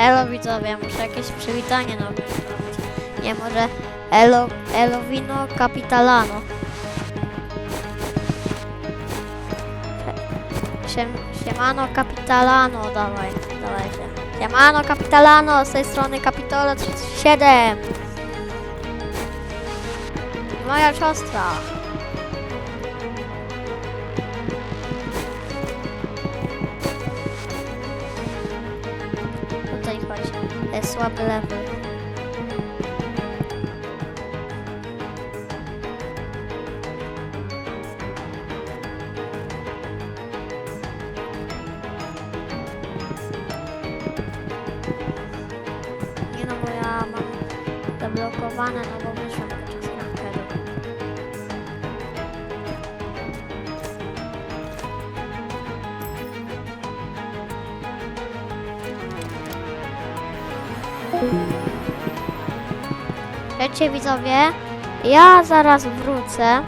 Elo widzowie, muszę jakieś przywitanie nowe zrobić. Nie, może Elo, Elowino Capitalano. Siem, siemano Capitalano, dawaj, dawajcie. Siemano Capitalano, z tej strony Capitolo 37. Moja siostra. Słaby level. Nie no, bo ja mam zablokowane, no bo wyszłam Wiecie widzowie, ja zaraz wrócę.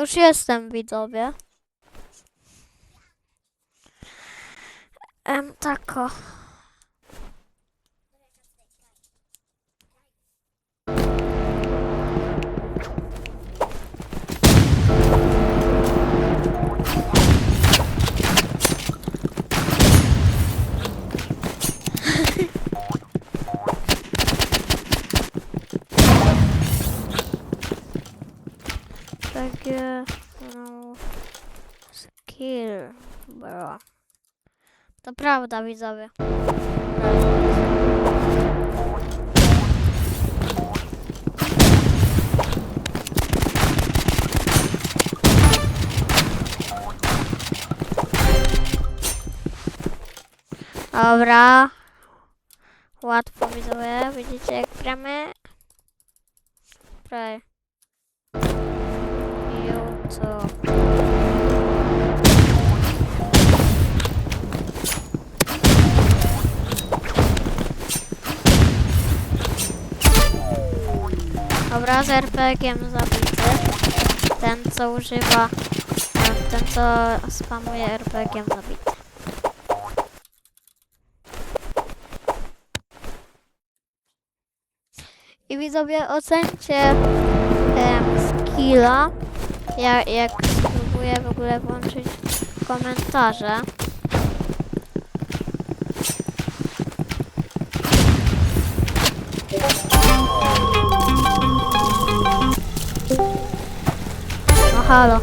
Już jestem widzowie. Em, tako. Takie, no, skill, bro. To prawda, widzowie. Dobra. Łatwo widzowie. Widzicie jak gramy? Play. YouTube. Dobra, z RPG-iem zabity. Ten, co em, Ten, co spamuje RPG-iem zabity. I widzowie, ocencie em, skilla. Ja, jak spróbuję w ogóle włączyć komentarze. No halo.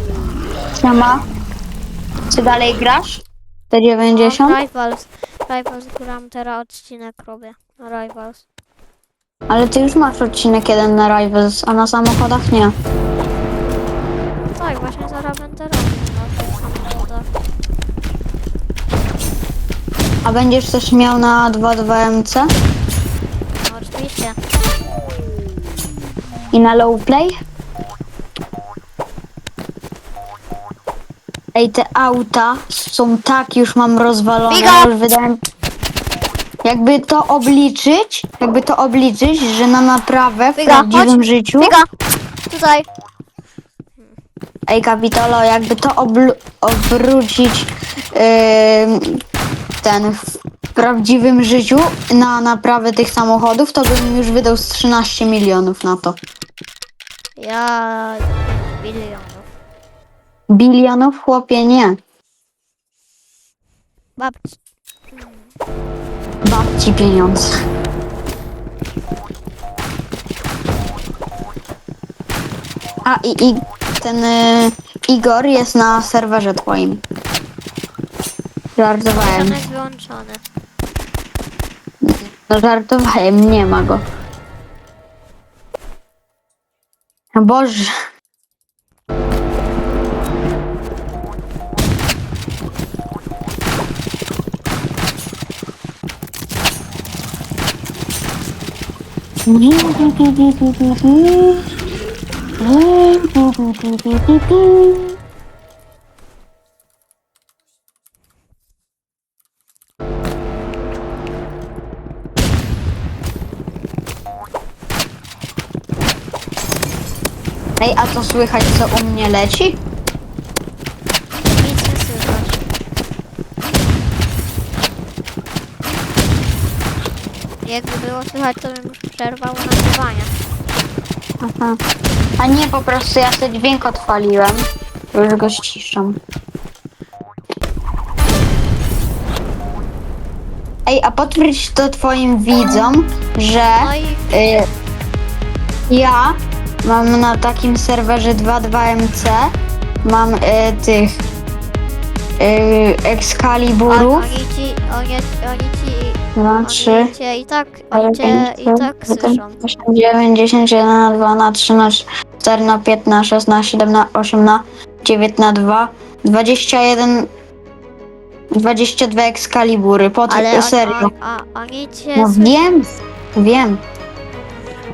Siema. Czy dalej grasz? Te 90? No, Rivals. Rivals gram teraz odcinek robię. Rivals. Ale ty już masz odcinek jeden na Rivals, a na samochodach nie. No tak, właśnie zaraz będę robił na tych samochodach. A będziesz też miał na 2.2MC No oczywiście. i na low play? Ej, te auta są tak już mam rozwalone, Figa! już wydałem... Jakby to obliczyć, jakby to obliczyć, że na naprawę w Figa, prawdziwym chodź. życiu... Figa! Tutaj! Ej, Kapitolo, jakby to obrócić ym, ten w prawdziwym życiu na naprawę tych samochodów, to bym już wydał z 13 milionów na to. Ja... bilionów. Bilionów, chłopie, nie. Babci. Babci pieniądz. A i, i ten y, Igor jest na serwerze twoim. Żartowałem. Wyłączony. No żartowałem, nie ma go. Boże. Ej, a co słychać, co u mnie leci? Nie. Jakby było słychać, to bym już przerwał nagrywanie. Aha. A nie, po prostu ja sobie dźwięk odpaliłem. Już go ściszam. Ej, a potwierdź to twoim widzom, że y, ja mam na takim serwerze 22MC mam y, tych y, on, Excaliburów. oni ci, oni, oni ci, Dwa, oni trzy, cię i tak, oni cię i tak słyszą. osiem, dziewięć, dziesięć, jeden na dwa, na trzy, na cztery, na pięć, na sześć, na siedem, na osiem, na dziewięć, na dwa, dwadzieścia jeden, dwadzieścia dwa Excalibury. Pod Ale on, serio. on, a, oni cię No słyszą. wiem, wiem.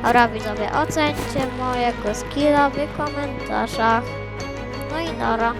Dobra widzowie, ocencie mojego skilla w komentarzach. No i nara.